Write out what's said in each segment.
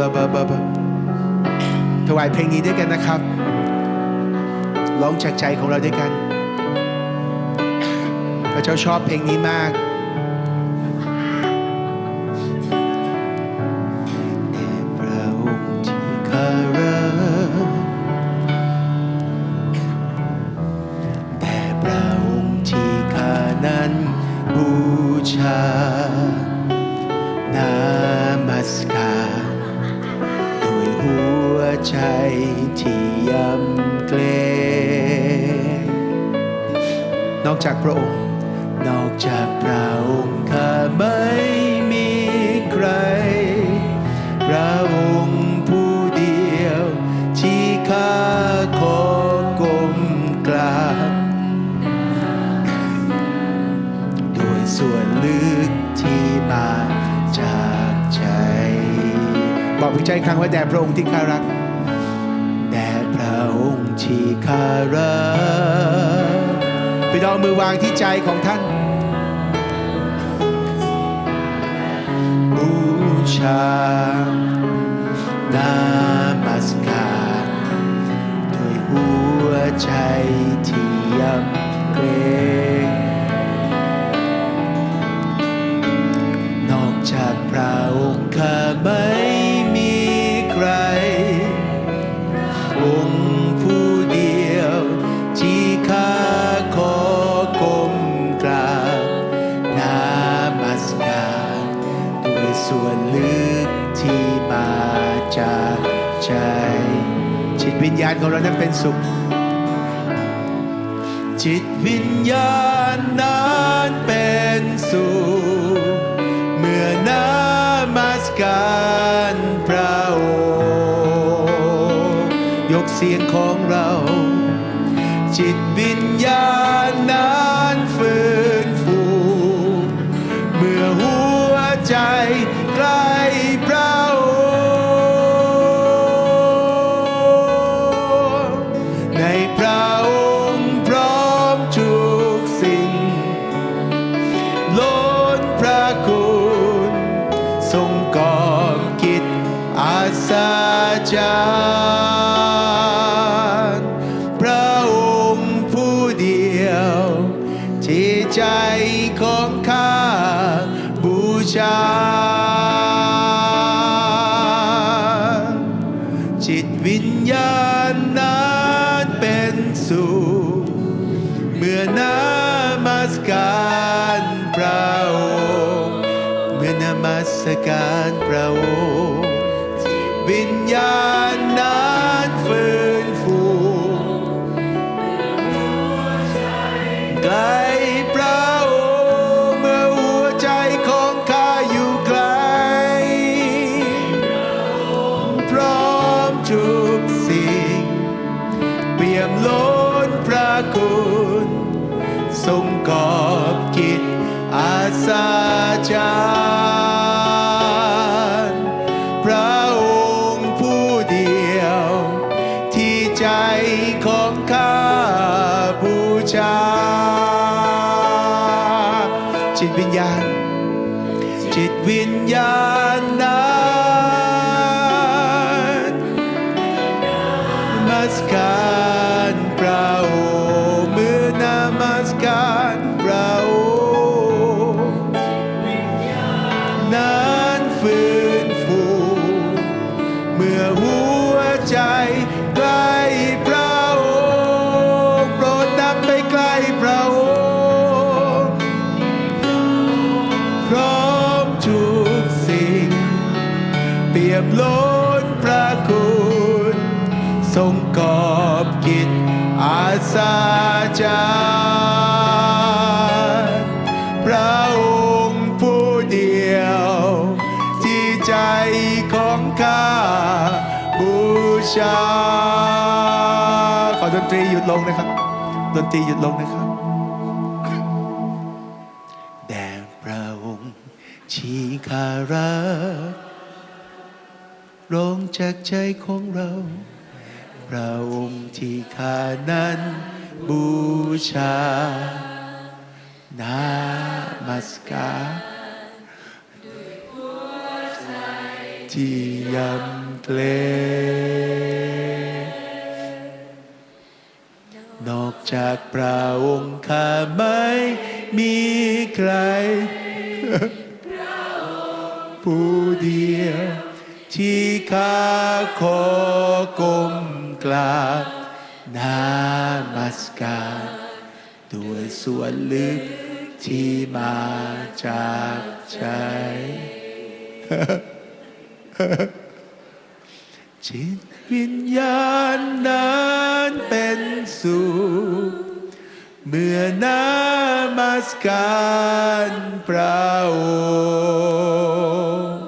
ลบบบถวายเพลงนี้ด้วยกันนะครับร้องจากใจของเราด้วยกันพระเจ้าชอบเพลงนี้มาก พระองค์ นอกจากพระองค์ข้าไม่มีใคร พระองค์ผู้เดียวที่ข้าขอกลมกราบด้วยส่วนลึกที่มาจากใจ บอกพิจัยครั้งว่าแด่พระองค์ที่ข้ารักแด่พระองค์ที่ข้ารัก พี่น้องมือวางที่ใจของท่าน บูชานา ใจ จิตวิญญาณของเรานั้นเป็นสุข จิตวิญญาณนั้นเป็นสุข เมื่อนามัสการพระองค์ยกเสียงของเรา จิตวิญญาณนั้น จารย์พระองค์ผู้เดียว ที่ใจของข้าบูชา ขอดนตรีหยุดลงนะครับ ดนตรีหยุดลงนะครับ แด่พระองค์ที่ข้ารักร้องจากใจของเรา พระองค์ที่ข้านั้นบูชา นามัสการทที่ยำเกรงนอกจากพระองค์ข้าไม่มีใคร ผู้เดียวที่ข้าขอกลม กราบนามัสการด้วยส่วนลึกที่มาจากใจจิตวิญญาณนั้นเป็นสุขเมื่อนามัสการพระองค์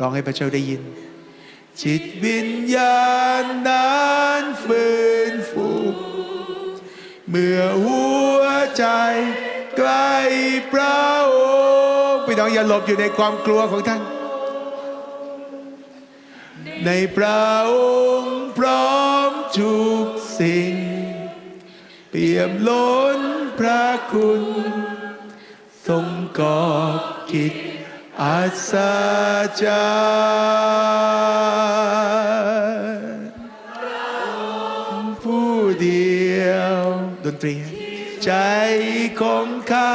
ร้องให้พระเจ้าได้ยิน จิตวิญญาณนั้นฟื้นฟูเมื่อหัวใจใกล้พระองค์พี่น้องอย่าหลบอยู่ในความกลัวของท่าน ในพระองค์พร้อมทุกสิ่ง เปี่ยมล้นพระคุณ ทรงกอบกิจ อัศจรรย์ผู้เดียวดนตรี ใจของข้า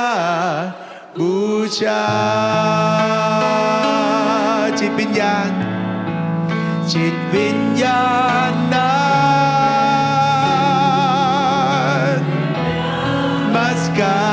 บูชา จิตวิญญาณ จิตวิญญาณนั้นมัสการ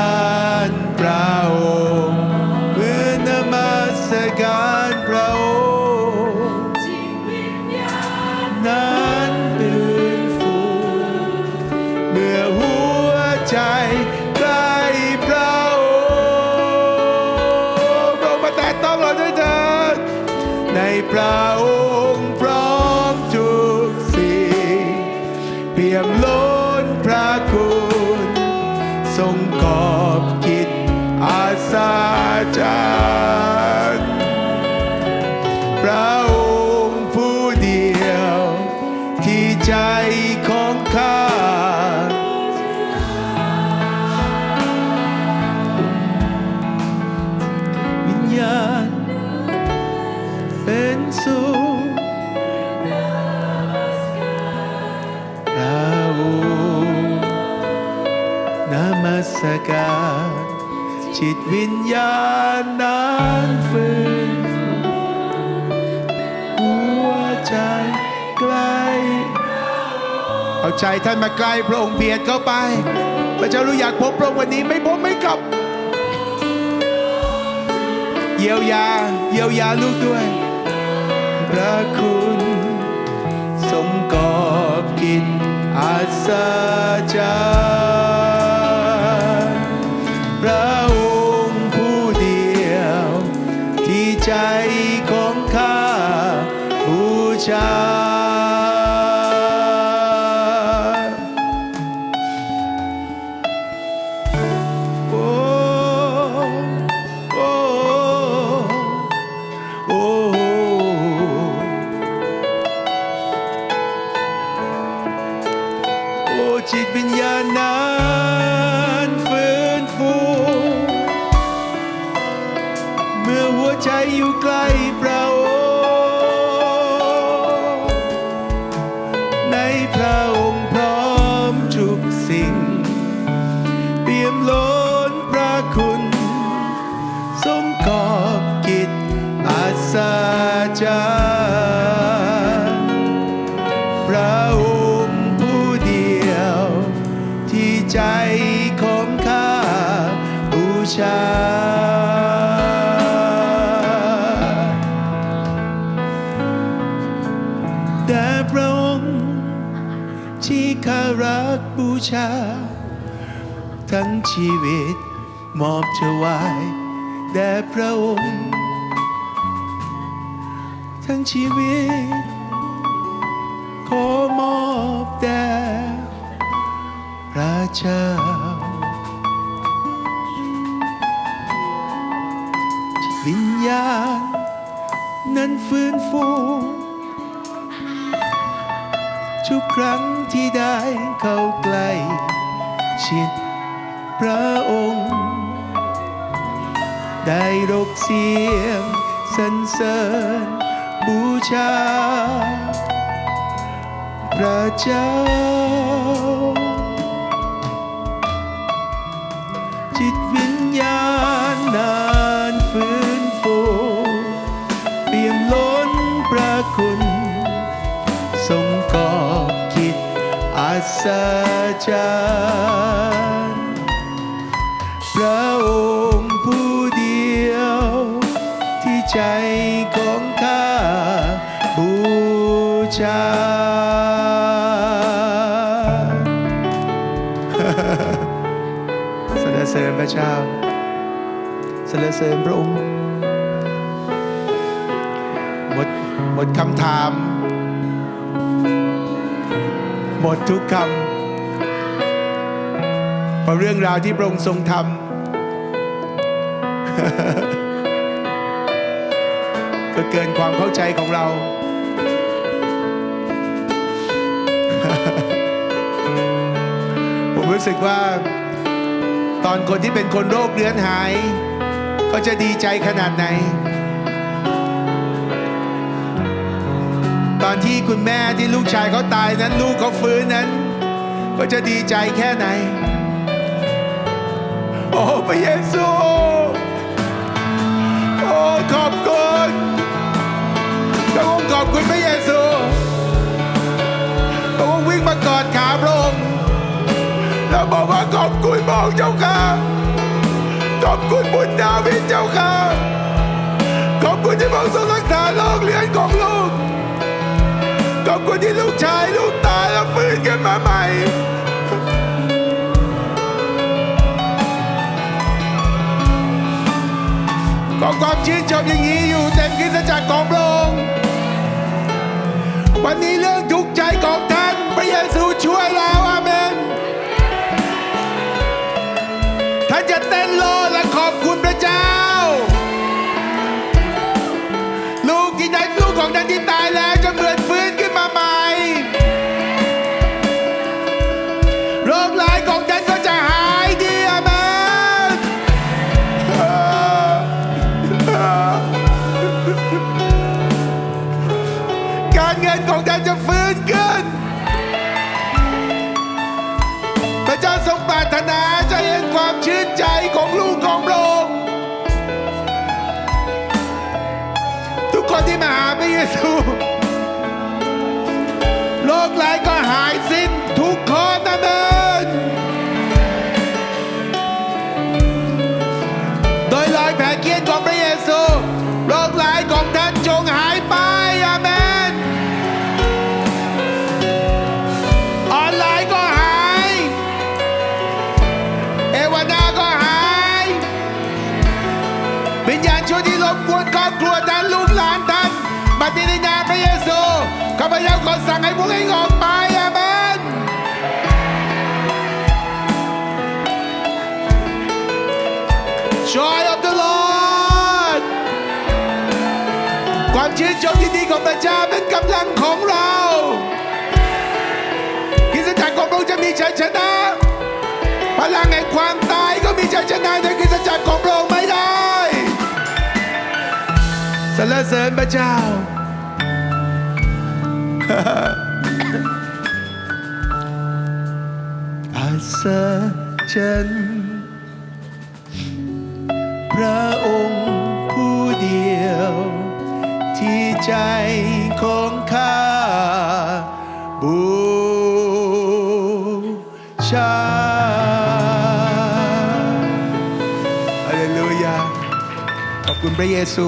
ล้นพระคุณ ทรงกอบกิจอาสาจา นมัสการจิตวิญญาณนั้นฟื้นหัวใจใกล้เอาใจท่านมาใกล้พระองค์เบียดเข้าไป พระเจ้ารู้อยากพบพระองค์วันนี้ไม่พบไม่กลับ เยียวยา เยียวยาลูกด้วยพระคุณทรงกอบกิน อา คุณทรงกอบกิจอาสาจารย์พระองค์ผู้เดียว ที่ใจของข้าบูชา แต่พระองค์ที่ข้ารักบูชา ทั้งชีวิต มอบถวายแด่พระองค์ ทั้งชีวิต ขอมอบแด่พระเจ้าวิญญาณนั้นฟื้นฟู ทุกครั้งที่ได้เข้าใกล้ชิดพระองค์ ได้รกเสียงสรรเสริญบูชา พระเจ้า จิตวิญญาณนานฟื้นฟูเปี่ยมล้นพระคุณ ทรงกอบกิจอัศจรรย์ พระเจ้าสรรเสริญพระองค์หมดหมดคำถาม หมดทุกคำเพราะเรื่องราวที่พระองค์ทรงทำก็เกินความเข้าใจของเราผมรู้สึกว่า ตอนคนที่เป็นคนโรคเรื้อนหาย ก็จะดีใจขนาดไหน ตอนที่คุณแม่ที่ลูกชายเขาตายนั้นลูกเขาฟื้นนั้น ก็จะดีใจแค่ไหน โอ้พระเยซูโอ้ขอบคุณพระองค์ขอบคุณพระเยซูพระองค์วิ่งมากอดขาพระองค์ แล้วบอกว่าขอบคุณบอกเจ้าค่ะขอบคุณบุญดาวิดเจ้าค่ะขอบคุณที่พระองค์ทรงรักษาโรคเรื้อนของลูกขอบคุณที่ลูกชายลูกตายแล้วฟื้นขึ้นมาใหม่ก็ความชื่นชมอย่างนี้อยู่เต็มคริสตจักรของพระองค์วันนี้เรื่องทุกข์ใจของท่าน การเงินของท่านจะฟื้นขึ้น พระเจ้าทรงปรารถนาจะเห็นความชื่นใจของลูกของพระองค์ทุกคนที่มาหาพระเยซู บัดนี้ในาพระเยซูข้าพเจ้าขอสั่งให้พวกเองออกไปอาเมน Joy of the Lord ความชื่นชมที่ดีของพระเจ้าเป็นกำลังของเราคิสจักรของพระองค์จะมีชัยชนะพลังแห่งความตายก็มีชัยชนะในคิสจักรของพระองค์ไม่ได้สรรเสริญพระเจ้า อาศจรรย์พระองค์ผู้เดียว ที่ใจของข้าบูชาฮาเลลูยาขอบคุณพระเยซู